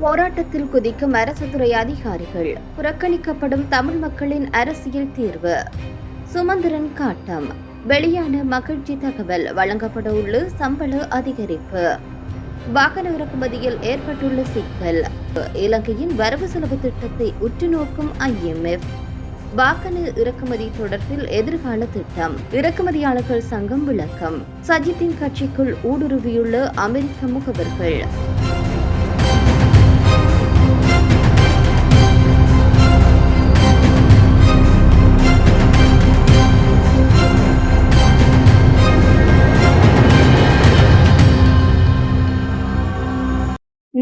போராட்டத்தில் குதிக்கும் அரசு துறை அதிகாரிகள் புறக்கணிக்கப்படும் தமிழ் மக்களின் அரசியல் தீர்வு. சுமந்திரன் காட்டம். வெளியான மகிழ்ச்சி தகவல் வழங்கப்பட உள்ள சம்பள அதிகரிப்பு. வாகன இறக்குமதியில் ஏற்பட்டுள்ள சிக்கல். இலங்கையின் வரவு செலவு திட்டத்தை உற்று நோக்கும் ஐஎம்எஃப் வாகன இறக்குமதி தொடர்பில் எதிர்கால திட்டம். இறக்குமதியாளர்கள் சங்கம் விளக்கம். சஜித்தின் கட்சிக்குள் ஊடுருவியுள்ள அமெரிக்க முகவர்கள்.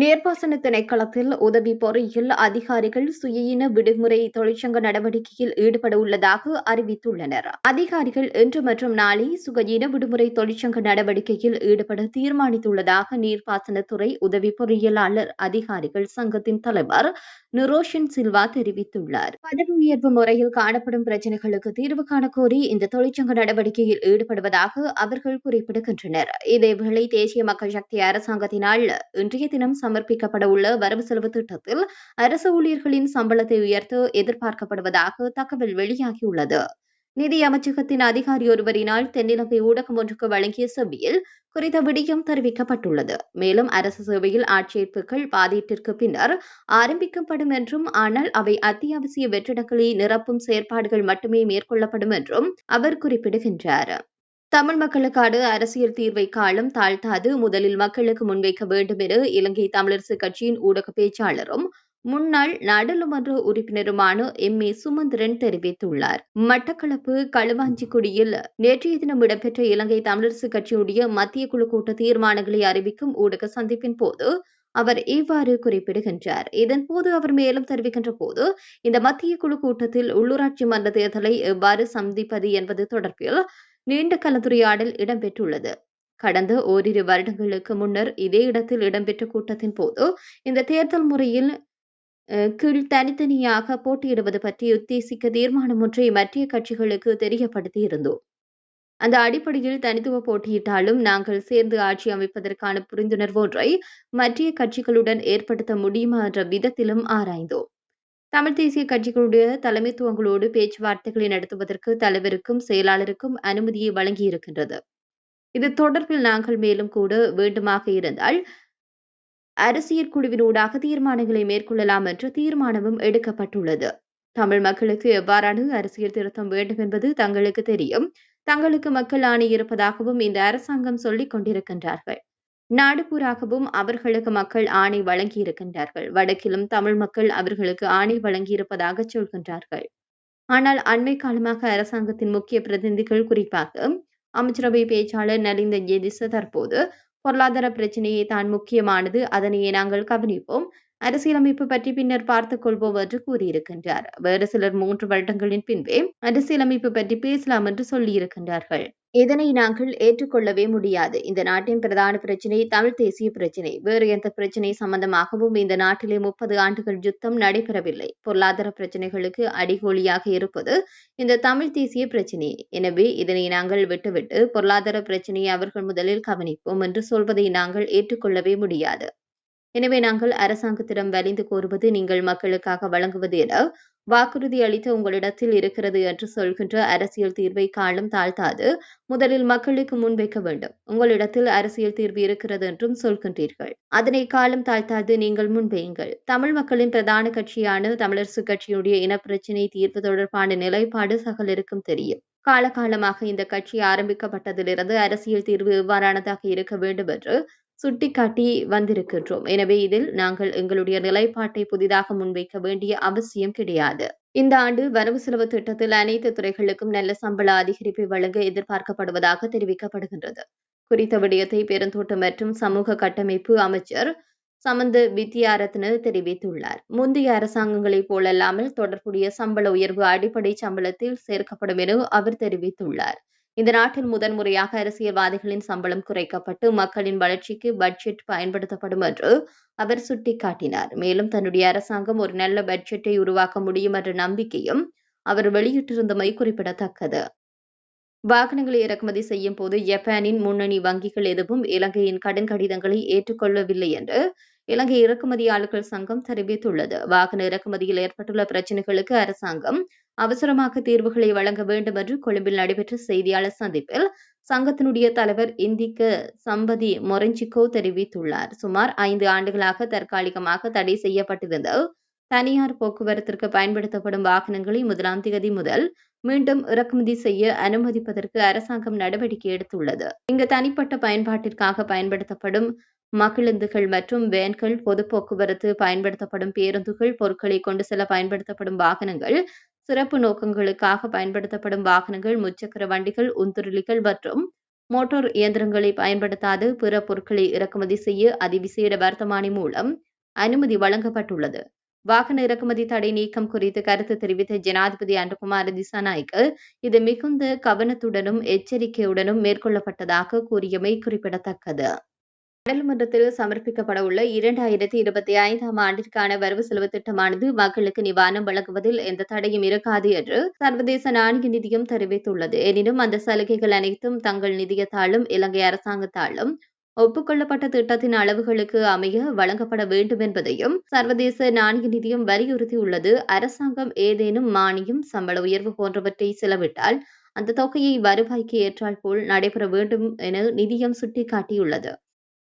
நீர்ப்பாசன திணைக்களத்தில் உதவி பொறியியல் அதிகாரிகள் சுயின விடுமுறை தொழிற்சங்க நடவடிக்கையில் ஈடுபட உள்ளதாக அறிவித்துள்ளனர். அதிகாரிகள் இன்று மற்றும் நாளை சுகயின விடுமுறை தொழிற்சங்க நடவடிக்கையில் ஈடுபட தீர்மானித்துள்ளதாக நீர்ப்பாசனத்துறை உதவி பொறியியலாளர் அதிகாரிகள் சங்கத்தின் தலைவர் நிரோஷன் சில்வா தெரிவித்துள்ளார். பதவி உயர்வு முறையில் காணப்படும் பிரச்சினைகளுக்கு தீர்வு காண கோரி இந்த தொழிற்சங்க நடவடிக்கையில் ஈடுபடுவதாக அவர்கள் குறிப்பிடுகின்றனர். இதேவேளை தேசிய மக்கள் சக்தி அரசாங்கத்தினால் இன்றைய தினம் சமர்ப்பிக்கப்பட உள்ள வரவு செலவு திட்டத்தில் அரசு ஊழியர்களின் சம்பளத்தை உயர்த்த எதிர்பார்க்கப்படுவதாக தகவல் வெளியாகியுள்ளது. நிதி அமைச்சகத்தின் அதிகாரி ஒருவரினால் தென்னிலங்கை ஊடகம் ஒன்றுக்கு வழங்கிய செவ்வியில் குறித்த விடயம் தெரிவிக்கப்பட்டுள்ளது. மேலும் அரசு சேவையில் ஆட்சேர்ப்புகள் பாதீட்டிற்கு பின்னர் ஆரம்பிக்கப்படும் என்றும் ஆனால் அவை அத்தியாவசிய வெற்றிடங்களை நிரப்பும் செயற்பாடுகள் மட்டுமே மேற்கொள்ளப்படும் என்றும் அவர் குறிப்பிடுகின்றார். தமிழ் மக்களுக்கான அரசியல் தீர்வை காலம் தாழ்த்தாது முதலில் மக்களுக்கு முன்வைக்க வேண்டும் என இலங்கை தமிழரசு கட்சியின் ஊடக பேச்சாளரும் முன்னாள் நாடாளுமன்ற உறுப்பினருமான எம். ஏ. சுமந்திரன் தெரிவித்துள்ளார். மட்டக்களப்பு களுவாஞ்சிக்குடியில் நேற்றைய தினம் இடம்பெற்ற இலங்கை தமிழரசு கட்சியுடைய மத்திய குழு கூட்ட தீர்மானங்களை அறிவிக்கும் ஊடக சந்திப்பின் போது அவர் இவ்வாறு குறிப்பிடுகின்றார். இதன்போது அவர் மேலும் தெரிவிக்கின்ற போது இந்த மத்திய குழு கூட்டத்தில் உள்ளூராட்சி மன்ற தேர்தலை எவ்வாறு சந்திப்பது என்பது தொடர்பில் நீண்ட கலந்துரையாடல் இடம்பெற்றுள்ளது. கடந்த ஓரிரு வருடங்களுக்கு முன்னர் இதே இடத்தில் இடம்பெற்ற கூட்டத்தின் போது இந்த தேர்தல் முறையில் கீழ் தனித்தனியாக போட்டியிடுவது பற்றி உத்தேசிக்க தீர்மானம் ஒன்றை மத்திய கட்சிகளுக்கு தெரியப்படுத்தி இருந்தோம் அந்த அடிப்படையில் தனித்துவ போட்டியிட்டாலும் நாங்கள் சேர்ந்து ஆட்சி அமைப்பதற்கான புரிந்துணர்வு ஒன்றை மத்திய கட்சிகளுடன் ஏற்படுத்த முடியுமா என்ற விதத்திலும் ஆராய்ந்தோம். தமிழ் தேசிய கட்சிகளுடைய தலைமைத்துவங்களோடு பேச்சுவார்த்தைகளை நடத்துவதற்கு தலைவருக்கும் செயலாளருக்கும் அனுமதியை வழங்கியிருக்கின்றது. இது தொடர்பில் நாங்கள் மேலும் கூட வேண்டுமாக இருந்தால் அரசியல் குழுவினூடாக தீர்மானங்களை மேற்கொள்ளலாம் என்ற தீர்மானமும் எடுக்கப்பட்டுள்ளது. தமிழ் மக்களுக்கு எவ்வாறான அரசியல் திருத்தம் வேண்டும் என்பது தங்களுக்கு தெரியும். தங்களுக்கு மக்கள் ஆணை இருப்பதாகவும் இந்த அரசாங்கம் சொல்லிக் கொண்டிருக்கின்றார்கள். நாடுபூராகவும் அவர்களுக்கு மக்கள் ஆணை வழங்கியிருக்கின்றார்கள். வடக்கிலும் தமிழ் மக்கள் அவர்களுக்கு ஆணை வழங்கியிருப்பதாக சொல்கின்றார்கள். ஆனால் அண்மை காலமாக அரசாங்கத்தின் முக்கிய பிரதிநிதிகள் குறிப்பாக அமைச்சரவை பேச்சாளர் நலிந்த ஜெதிச தற்போது பொருளாதார பிரச்சனையை தான் முக்கியமானது. அதனையே நாங்கள் கவனிப்போம். அரசியலமைப்பு பற்றி பின்னர் பார்த்துக் கொள்வோம் என்று கூறியிருக்கின்றார். வேறு சிலர் மூன்று வருடங்களின் பின்பே அரசியலமைப்பு பற்றி பேசலாம் என்று சொல்லியிருக்கின்றார்கள். இதனை நாங்கள் ஏற்றுக்கொள்ளவே முடியாது. இந்த நாட்டின் பிரதான பிரச்சினை தமிழ் தேசிய பிரச்சினை. வேறு எந்த பிரச்சினை சம்பந்தமாகவும் இந்த நாட்டிலே முப்பது ஆண்டுகள் யுத்தம் நடைபெறவில்லை. பொருளாதார பிரச்சனைகளுக்கு அடிகோலியாக இருப்பது இந்த தமிழ் தேசிய பிரச்சினை. எனவே இதனை நாங்கள் விட்டுவிட்டு பொருளாதார பிரச்சினையை அவர்கள் முதலில் கவனிப்போம் என்று சொல்வதை நாங்கள் ஏற்றுக்கொள்ளவே முடியாது. எனவே நாங்கள் அரசாங்கத்திடம் வலிந்து கோருவது நீங்கள் மக்களுக்காக வழங்குவது என வாக்குறுதி அளித்த உங்களிடத்தில் இருக்கிறது என்று சொல்கின்ற அரசியல் தீர்வை காலம் தாழ்த்தாது. முதலில் மக்களுக்கு முன்வைக்க வேண்டும். உங்களிடத்தில் அரசியல் தீர்வு இருக்கிறது என்றும் சொல்கின்றீர்கள். அதனை காலம் தாழ்த்தாது நீங்கள் முன்வையுங்கள் தமிழ் மக்களின் பிரதான கட்சியான தமிழரசு கட்சியுடைய இனப்பிரச்சினை தீர்வு தொடர்பான நிலைப்பாடு சகலருக்கும் தெரியும். காலகாலமாக இந்த கட்சி ஆரம்பிக்கப்பட்டதிலிருந்து அரசியல் தீர்வு எவ்வாறானதாக இருக்க வேண்டும் என்று சுட்டிக்காட்டி வந்திருக்கின்றோம். எனவே இதில் நாங்கள் எங்களுடைய நிலைப்பாட்டை புதிதாக முன்வைக்க வேண்டிய அவசியம் கிடையாது. இந்த ஆண்டு வரவு செலவு திட்டத்தில் அனைத்து துறைகளுக்கும் நல்ல சம்பள அதிகரிப்பை வழங்க எதிர்பார்க்கப்படுவதாக தெரிவிக்கப்படுகின்றது. குறித்த விடயத்தை பெருந்தோட்டம் மற்றும் சமூக கட்டமைப்பு அமைச்சர் சமந்த வித்யாரத்ன தெரிவித்துள்ளார். முந்தைய அரசாங்கங்களைப் போலல்லாமல் தொடர்புடைய சம்பள உயர்வு அடிப்படை சம்பளத்தில் சேர்க்கப்படும் என அவர் தெரிவித்துள்ளார். இந்த நாட்டில் முதன்முறையாக அரசியல்வாதிகளின் சம்பளம் குறைக்கப்பட்டு மக்களின் வளர்ச்சிக்கு பட்ஜெட் பயன்படுத்தப்படும் என்று அவர் சுட்டிக்காட்டினார். மேலும் தன்னுடைய அரசாங்கம் ஒரு நல்ல பட்ஜெட்டை உருவாக்க முடியும் என்ற நம்பிக்கையும் அவர் வெளியிட்டிருந்தமை குறிப்பிடத்தக்கது. வாகனங்களை இறக்குமதி செய்யும் போது ஜப்பானின் முன்னணி வங்கிகள் எதுவும் இலங்கையின் கடன் கடிதங்களை ஏற்றுக்கொள்ளவில்லை என்று இலங்கை இறக்குமதியாளர்கள் சங்கம் தெரிவித்துள்ளது. வாகன இறக்குமதியில் ஏற்பட்டுள்ள பிரச்சினைகளுக்கு அரசாங்கம் அவசரமாக தீர்வுகளை வழங்க வேண்டும் என்று கொழும்பில் நடைபெற்ற செய்தியாளர் சந்திப்பில் சங்கத்தினுடைய தலைவர் இந்திக்க சம்பதி மொரஞ்சிகோ தெரிவித்துள்ளார். சுமார் ஐந்து ஆண்டுகளாக தற்காலிகமாக தடை செய்யப்பட்டிருந்த தனியார் போக்குவரத்திற்கு பயன்படுத்தப்படும் வாகனங்களை முதலாம் தேதி முதல் மீண்டும் இறக்குமதி செய்ய அனுமதிப்பதற்கு அரசாங்கம் நடவடிக்கை எடுத்துள்ளது. இங்கு தனிப்பட்ட பயன்பாட்டிற்காக பயன்படுத்தப்படும் மகிழுந்துகள் மற்றும் வேன்கள் பொது போக்குவரத்து பயன்படுத்தப்படும் பேருந்துகள் பொருட்களை கொண்டு செல்ல பயன்படுத்தப்படும் வாகனங்கள் சிறப்பு நோக்கங்களுக்காக பயன்படுத்தப்படும் வாகனங்கள் முச்சக்கர வண்டிகள் உந்துருளிகள் மற்றும் மோட்டார் இயந்திரங்களை பயன்படுத்தாது பிற பொருட்களை இறக்குமதி செய்ய அதிவிசேட வர்த்தமானி மூலம் அனுமதி வழங்கப்பட்டுள்ளது. வாகன இறக்குமதி தடை நீக்கம் குறித்து கருத்து தெரிவித்த ஜனாதிபதி அன்புகுமார் திசாநாய்க்கு இது மிகுந்த கவனத்துடனும் எச்சரிக்கையுடனும் மேற்கொள்ளப்பட்டதாக கூறியமை குறிப்பிடத்தக்கது. நாடாளுமன்றத்தில் சமர்ப்பிக்கப்பட உள்ள இரண்டாயிரத்தி இருபத்தி ஐந்தாம் ஆண்டிற்கான வரவு செலவு திட்டமானது மக்களுக்கு நிவாரணம் வழங்குவதில் எந்த தடையும் இருக்காது என்று சர்வதேச நாணய நிதியம் தெரிவித்துள்ளது. எனினும் அந்த சலுகைகள் அனைத்தும் தங்கள் நிதியத்தாலும் இலங்கை அரசாங்கத்தாலும் ஒப்புக்கொள்ளப்பட்ட திட்டத்தின் அளவுகளுக்கு அமைய வழங்கப்பட வேண்டும் என்பதையும் சர்வதேச நாணய நிதியம் வலியுறுத்தியுள்ளது. அரசாங்கம் ஏதேனும் மானியம் சம்பள உயர்வு போன்றவற்றை செலவிட்டால் அந்த தொகையை வருவாய்க்கு ஏற்றால் போல் நடைபெற வேண்டும் என நிதியம் சுட்டிக்காட்டியுள்ளது.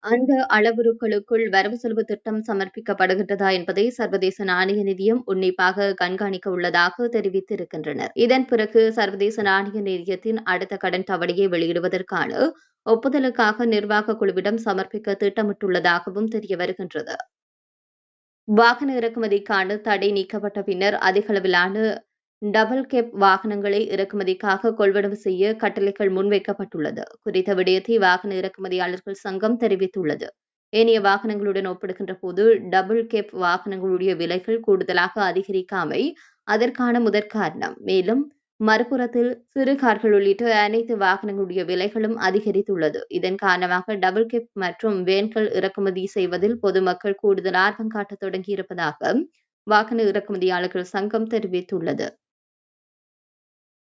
அந்த அளவுருக்களுக்குள் வரவு செலவு திட்டம் சமர்ப்பிக்கப்படுகின்றதா என்பதை சர்வதேச நாணய நிதியம் உன்னிப்பாக கண்காணிக்க உள்ளதாக தெரிவித்திருக்கின்றனர். இதன் பிறகு சர்வதேச நாணய நிதியத்தின் அடுத்த கடன் தவணையை வெளியிடுவதற்கான ஒப்புதலுக்காக நிர்வாக குழுவிடம் சமர்ப்பிக்க திட்டமிட்டுள்ளதாகவும் தெரிய வருகின்றது. வாகன இறக்குமதிக்கான தடை நீக்கப்பட்ட பின்னர் அதிகளவிலான டபுள் கேப் வாகனங்களை இறக்குமதிக்காக கொள்வனவு செய்ய கட்டளைகள் முன்வைக்கப்பட்டுள்ளது. குறித்த விடயத்தை வாகன இறக்குமதியாளர்கள் சங்கம் தெரிவித்துள்ளது. ஏனைய வாகனங்களுடன் ஒப்பிடுகின்ற போது டபுள் கேப் வாகனங்களுடைய விலைகள் கூடுதலாக அதிகரிக்காமை அதற்கான முதற் காரணம். மேலும் மறுபுறத்தில் சிறு கார்கள் உள்ளிட்ட அனைத்து வாகனங்களுடைய விலைகளும் அதிகரித்துள்ளது. இதன் காரணமாக டபுள் கேப் மற்றும் வேன்கள் இறக்குமதி செய்வதில் பொதுமக்கள் கூடுதல் ஆர்வம் காட்டத் தொடங்கியிருப்பதாக வாகன இறக்குமதியாளர்கள் சங்கம் தெரிவித்துள்ளது.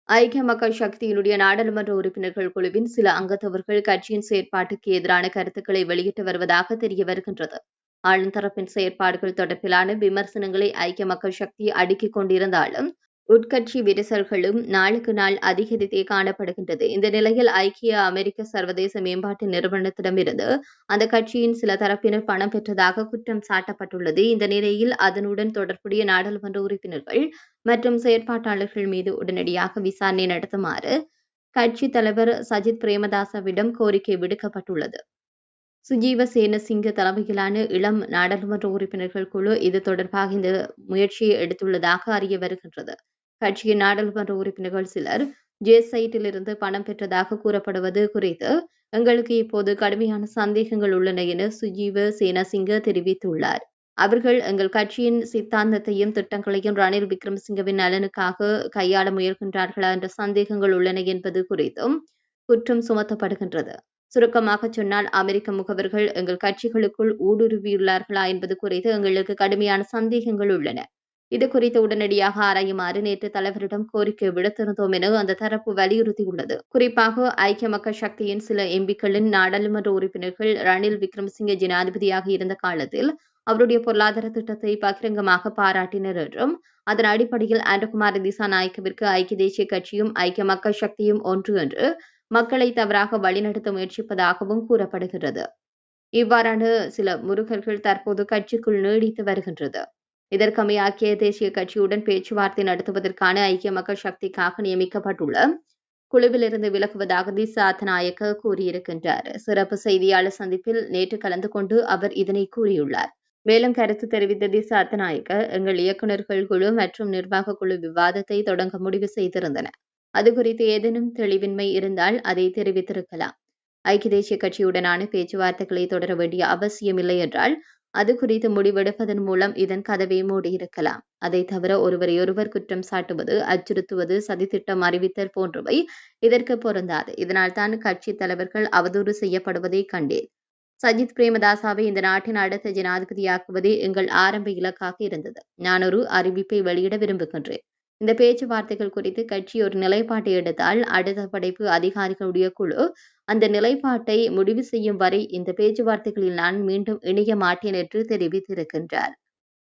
ஐக்கிய மக்கள் சக்தியினுடைய நாடாளுமன்ற உறுப்பினர்கள் குழுவின் சில அங்கத்தவர்கள் கட்சியின் செயற்பாட்டுக்கு எதிரான கருத்துக்களை வெளியிட்டு வருவதாக தெரிய வருகின்றது. ஆளுந்தரப்பின் செயற்பாடுகள் தொடர்பிலான விமர்சனங்களை ஐக்கிய மக்கள் சக்தி அடுக்கிக் கொண்டிருந்தாலும் உட்கட்சி விரிசல்களும் நாளுக்கு நாள் அதிகரித்தே காணப்படுகின்றது. இந்த நிலையில் ஐக்கிய அமெரிக்க சர்வதேச மேம்பாட்டு நிறுவனத்திடமிருந்து அந்த கட்சியின் சில தரப்பினர் பணம் பெற்றதாக குற்றம் சாட்டப்பட்டுள்ளது. இந்த நிலையில் அதனுடன் தொடர்புடைய நாடாளுமன்ற உறுப்பினர்கள் மற்றும் செயற்பாட்டாளர்கள் மீது உடனடியாக விசாரணை நடத்துமாறு கட்சி தலைவர் சஜித் பிரேமதாசவிடம் கோரிக்கை விடுக்கப்பட்டுள்ளது. சுஜீவ சேனசிங்க தலைமையிலான இளம் நாடாளுமன்ற உறுப்பினர்கள் குழு இது தொடர்பாக இந்த முயற்சியை எடுத்துள்ளதாக அறிய வருகின்றது. கட்சியின் நாடாளுமன்ற உறுப்பினர்கள் சிலர் ஜே சைட்டிலிருந்து பணம் பெற்றதாக கூறப்படுவது குறித்து எங்களுக்கு இப்போது கடுமையான சந்தேகங்கள் உள்ளன என சுஜீவ சேனசிங்க தெரிவித்துள்ளார். அவர்கள் எங்கள் கட்சியின் சித்தாந்தத்தையும் திட்டங்களையும் ரணில் விக்ரமசிங்கவின் நலனுக்காக கையாள முயல்கின்றார்களா என்ற சந்தேகங்கள் உள்ளன என்பது குறித்தும் குற்றம் சுமத்தப்படுகின்றது. சுருக்கமாக சொன்னால் அமெரிக்க முகவர்கள் எங்கள் கட்சிகளுக்குள் ஊடுருவியுள்ளார்களா என்பது குறித்து எங்களுக்கு கடுமையான சந்தேகங்கள் உள்ளன. இது குறித்து உடனடியாக ஆராயுமாறு நேற்று தலைவரிடம் கோரிக்கை விடுத்திருந்தோம் என அந்த தரப்பு வலியுறுத்தியுள்ளது. குறிப்பாக ஐக்கிய மக்கள் சக்தியின் சில எம்பிக்களின் நாடாளுமன்ற உறுப்பினர்கள் ரணில் விக்ரமசிங்கே ஜனாதிபதியாக இருந்த காலத்தில் அவருடைய பொருளாதார திட்டத்தை பகிரங்கமாக பாராட்டினர் என்றும் அதன் அடிப்படையில் ஆண்டகுமார் திசாநாயக்கவிற்கு ஐக்கிய தேசிய கட்சியும் ஐக்கிய மக்கள் சக்தியும் ஒன்று என்று மக்களை தவறாக வழிநடத்த முயற்சிப்பதாகவும் கூறப்படுகிறது. இவ்வாறான சில முருகர்கள் தற்போது கட்சிக்குள் நீடித்து வருகின்றது. இதற்கமைய ஐக்கிய தேசிய கட்சியுடன் பேச்சுவார்த்தை நடத்துவதற்கான ஐக்கிய மக்கள் சக்திக்காக நியமிக்கப்பட்டுள்ள குழுவிலிருந்து விலகுவதாக திசாத்தநாயக்க கூறியிருக்கின்றார். சிறப்பு செய்தியாளர் சந்திப்பில் நேற்று கலந்து கொண்டு அவர் இதனை கூறியுள்ளார். மேலும் கருத்து தெரிவித்த திசாத்தநாயக்க எங்கள் இயக்குநர்கள் குழு மற்றும் நிர்வாக குழு விவாதத்தை தொடங்க முடிவு செய்திருந்தன. அது குறித்து ஏதேனும் தெளிவின்மை இருந்தால் அதை தெரிவித்திருக்கலாம். ஐக்கிய தேசிய கட்சியுடனான பேச்சுவார்த்தைகளை தொடர வேண்டிய அவசியமில்லை என்றால் அது குறித்து முடிவெடுப்பதன் மூலம் இதன் கதவை மூடியிருக்கலாம். அதை தவிர ஒருவரையொருவர் குற்றம் சாட்டுவது அச்சுறுத்துவது சதித்திட்டம் அறிவித்தல் போன்றவை இதற்கு பொருந்தாது. இதனால் தான் கட்சி தலைவர்கள் அவதூறு செய்யப்படுவதை கண்டேன். சஜித் பிரேமதாசாவை இந்த நாட்டின் அடுத்த ஜனாதிபதியாக்குவதே எங்கள் ஆரம்ப இலக்காக இருந்தது. நான் ஒரு அறிவிப்பை வெளியிட விரும்புகின்றேன். இந்த பேச்சுவார்த்தைகள் குறித்து கட்சி ஒரு நிலைப்பாட்டை எடுத்தால் அடுத்த படைப்பு அதிகாரிகளுடைய குழு அந்த நிலைப்பாட்டை முடிவு செய்யும் வரை இந்த பேச்சுவார்த்தைகளில் நான் மீண்டும் இணைய மாட்டேன் என்று தெரிவித்திருக்கின்றார்.